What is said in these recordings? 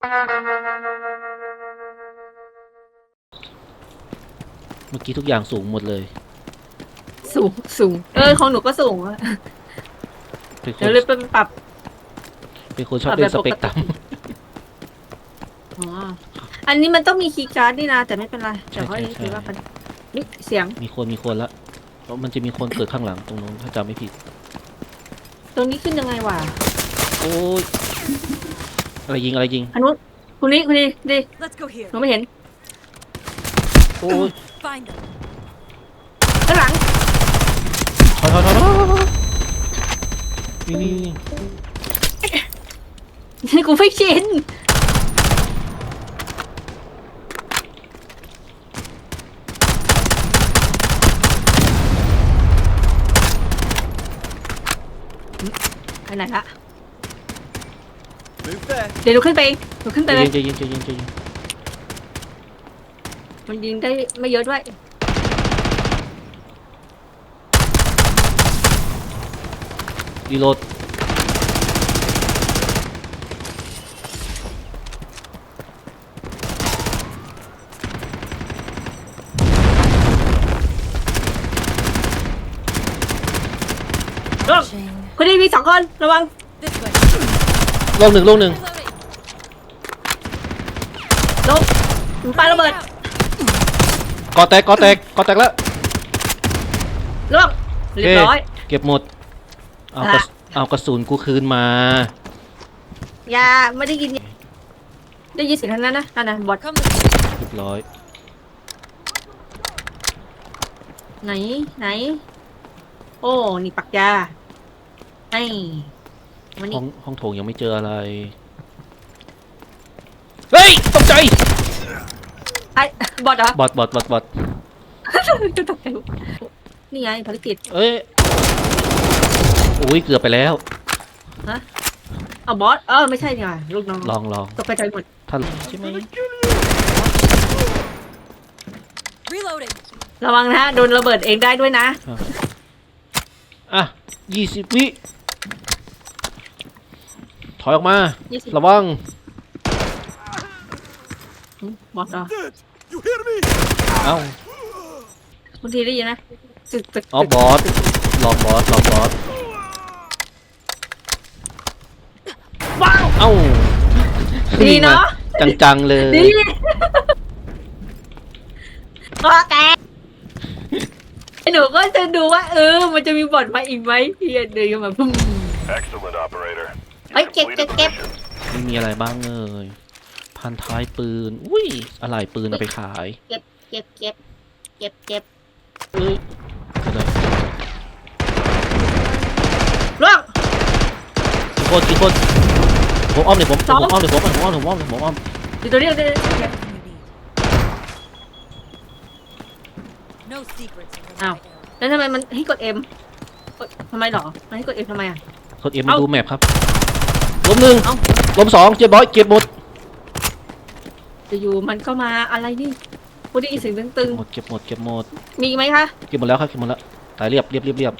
เมื่อกี้ทุกอย่างสูงหมดเลยสูงสูง เออของหนูก็สูงอะเป็นคเดี๋ยนวเลยเป็นปรับ เป็นคนชอบเล่นสปรับเปแบบกตรัม อ๋อ อันนี้มันต้องมีคีย์การ์ดนี่นะ แต่ไม่เป็นไรเดี๋ยวค่อยใช่ใช่คิดว่ากันนี่เสียง มีคนมีคนละเพราะมันจะมีคนเกิดข้างหลังตรงนู้นถ้าจำไม่ผิด ตรงนี้ขึ้นยังไงวะ โอ้ย อะไรยิงอะไรยิงอันนู้นคุณนี้คุณนี้ดิ Let's go here. หนูไม่เห็นโอ้ย Find them. ข้างหลังถอยถอยถอยถอยถอยนี่นี่นี่กูไม่ชินไปไหนละ Move there. เดี๋ยวหนูขึ้นไปเองหนูขึ้นไปใจเลย เย็นใจเย็นใจเย็นใจเย็นมันยิงได้ไม่เยอะด้วย รีโหลดลงคนนี้มีสองคนระวัง This way. ลงหนึ่งลงหนึ่ง Reloading. ลงปาระเบิดกอแตกกอแตกกอแตกแล้วลงเรียบร้อย เก็บหมด เอากระละเอากระสุนกูคืนมา ยาไม่ได้ยิน ได้ยินเสียงทางนั้นนะนั่นนะบอท Come with me. เรียบร้อย ไหนไหน โอ้นี่ปักยาไอ้วันห้นี้องห้องโถงยังไม่เจออะไร เฮ้ย ตกใจ ไอ้บอทเหรอบอดบอดบอดบอดจะตกใจนี่ไงภารกิจเอ้ยอุ้ยเกือบไปแล้ว เอาบอสเออไม่ใช่นี่หว่าลูกน้องลองลองตกใจหมดถ้าใช่ไหม Reloading. ระวังนะโดนระเบิดเองได้ด้วยนะ อะยี่สิบวิ ถอยออกมายี่สิบระวัง บอสเหรอ Dead. You hear me? เอ้าบางทีได้ยินนะตึกตึกอ๋อบอสลองบอสลองบอสว้าว เอ้าดีเนาะจังจังๆเลย ดีก็แกไอ้หนูก็จะดูว่า เออ มันจะมีบอทมาอีกไหมพี่เดินมาพุ่ม Excellent, operator. You เฮ้ยเก็บเก็บ completed the เก็บ mission. ไม่มีอะไรบ้างเอ่ย พันท้ายปืน อุ้ย อะไรปืนเอาไปขาย เก็บเก็บเก็บเก็บเก็บเอ้ยเดี๋ยวนะล่วงกี่คนกี่คนผมอ้อมเดี๋ยวผมสองผมอ้อมเดี๋ยวผมอ้อมผมอ้อมผมอ้อมผมอ้อมดูตัวนี้ดูตัวนี้ No secrets. in the Ow. night area. แล้วทำไมมันให้กด M กดทำไมหรอ มันให้กด M ทำไมอะกดเอ็มมาเอ้าดูแมพครับล้มหนึ่งเอ้า ล้มสองเจ็บบอยเก็บหมด อยู่ๆมันก็มาอะไรนี่พูดได้ยินเสียงตึงหมดเก็บหมดเก็บหมดๆมีอีกไหมคะ เก็บหมดแล้วครับเก็บหมดแล้วตายเรียบเรียบเรียบเรียบ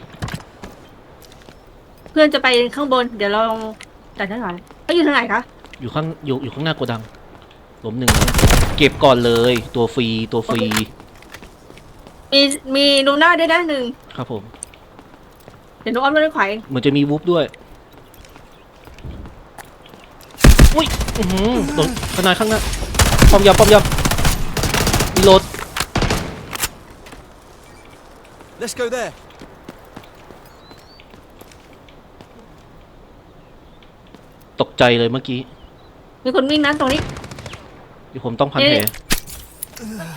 เพื่อนจะไปข้างบน เดี๋ยวเราจัดให้หน่อยเขาอยู่ทางไหนคะอยู่ข้างอยู่อยู่ข้างหน้าโกดังล้มหนึ่งเก็บก่อนเลยตัวฟรีตัวฟรีมีมีลูน่าด้วยนะหนึ่งครับผมเดี๋ยวหนูอ้อมด้วยขวาเองเหมือนจะมีวูฟด้วยอุ้ยอื้อหือโดนขนาดข้างหน้า ป้อมยำป้อมยำรีโหลด Let's go there. ตกใจเลยเมื่อกี้มีคนวิ่งนะตรงนี้เดี๋ยวผมต้องพันแผลเอ๊ะ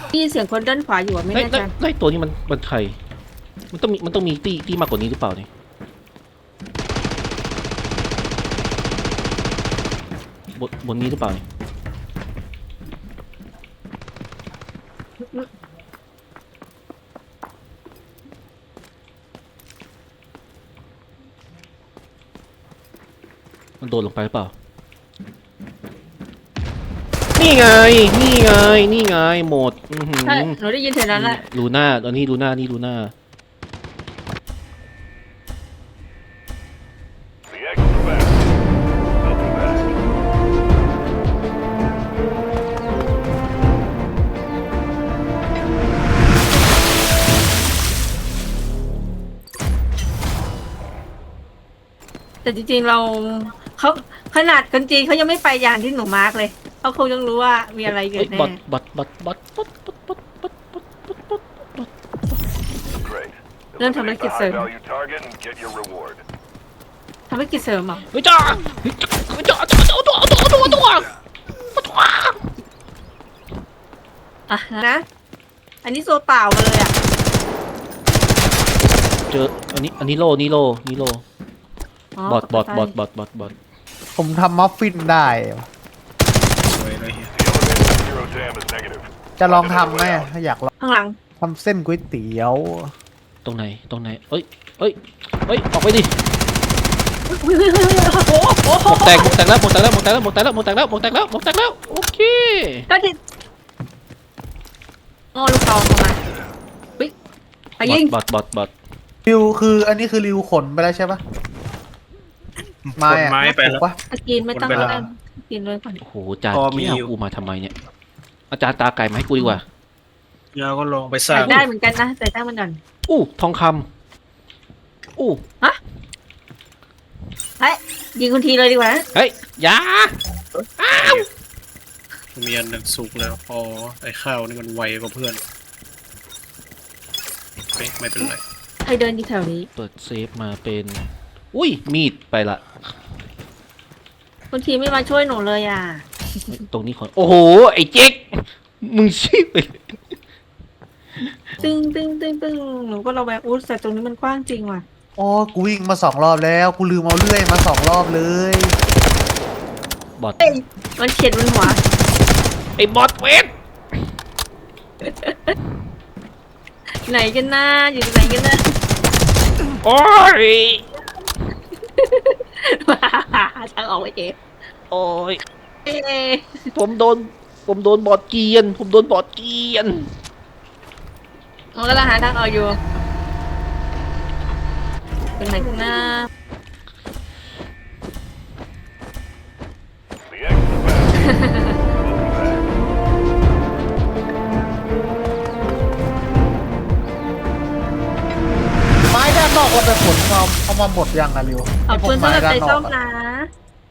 ได้ยินเสียงคนด้านขวาอยู่อะไม่ไอ้แน่ใจไอ้ไอ้ตัวนี้มันมันใครมันต้องมีมันต้องมีตีตีมากกว่านี้หรือเปล่าเนี่ยบนบนนี้หรือเปล่าเนี่ย มันโดดลงไปหรือเปล่า นี่ไง นี่ไง นี่ไง หมดอื้อหือใช่หนูได้ยินเสียงนั้นแหละ ลูน่าตอนนี้ลูน่านี่ลูน่า จริงๆเราเขาขนาดคนจีนเขายังไม่ไปอย่างที่หนูมาร์กเลยเขาคงต้องรู้ว่ามีอะไรเกิเฮ้ดยแน่บอทบอทบอทบอทบอทบอทบอทบอทบอทบอทบอทบอท Great. เริ่มทำธุร Eliminate กิจ the เสริม high value target and get your reward. ทำธุรกิจเสริมเหรอเฮ้ยจ้าเฮ้ยจ้าจ้าจ้าตัวตัวตัวตัวตัวตัวอะนะอันนี้โซเปล่ามาเลยอะเจออันนี้อันนี้โลนี่โลนี่โล บอทบอทบอทบอทบอทบอทผมทำมัฟฟินได้สวยเลยเฮีย The elevator to zero jam is negative. จะลองทำไหมถ้าอยากลองข้างหลัง ทำเส้นก๋วยเตี๋ยว ตรงไหนตรงไหนเอ้ยเอ้ยเอ้ยออกไปดิอุ๊ยอุ๊ยอุ๊ยอุ๊ยอุ๊ยโอ้โหโอ้โหหมวกแตกหมวกแตกแล้วหมวกแตกแล้วหมวกแตกแล้วหมวกแตกแล้วหมวกแตกแล้วหมวกแตกแล้วหมวกแตกแล้วโอเคก็ที่โอ้ลูกซองเข้ามาเฮ้ยไปยิงบอทบอทบอทริวคืออันนี้คือริวขนไปแล้วใช่ปะ ไม้ขนอะไม้ไปแล้วถูกปะ สกินไม่ต้องคนไปก็ละได้สกินเลยก่อนโอ้โหจานพอมีเกี้ยอยู่กูมาทำไมเนี่ย อาจารย์ตาไก่มาให้กูดีกว่า ยาก็ลองไปสร้าใส่งได้เหมือนกันนะใส่ได้เหมือนกันอู้ทองคำอู้เฮ้ยยิงคุณทีเลยดีกว่านะเฮ้ยอยามีอันหนึ่งสุกแล้วอ๋อไอ้ข้าวนี่มันไวกว่าเพื่อนเฮ้ยไม่เป็นไร ใครเดินอยู่แถวนี้ เปิดเซฟมาเป็น อุ้ยมีดไปละ คุณทีไม่มาช่วยหนูเลยอะ ตรงนี้ขอโอ้โห ไอ้เจ๊กมึงชิบไปเลยตึ้งตึ้งตึ้งตึ้งหนูก็ระแวงอุ๊ยแต่ตรงนี้มันกว้างจริงว่ะ อ๋อ กูวิ่งมาสองรอบแล้ว กูลืมเอาเลื่อยมาสองรอบเลย บอทมันเขียนบนหัว ไอ้บอทเวทไหนกันนะอยู่ไหนกันนะโอ้ย ทางออกไปเจ๊โอ้ย เอ๊ะผมโดน ผมโดนบอทเกรียน ผมโดนบอทเกรียน มันก็ลังหาทางออกอยู่เป็นไหนกันนะ The exit path. ไปขนเอาเอามาหมดยังอะริวขอบไอ้พวคุกณไม้สำหรับด้าใจนนอส้กมอะนะ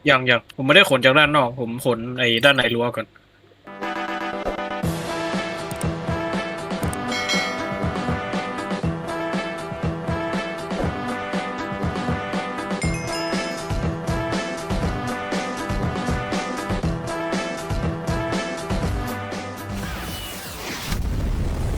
ยังยังผมไม่ได้ขนจากด้านนอก ผมขนไอ้ด้านในรั้วก่อน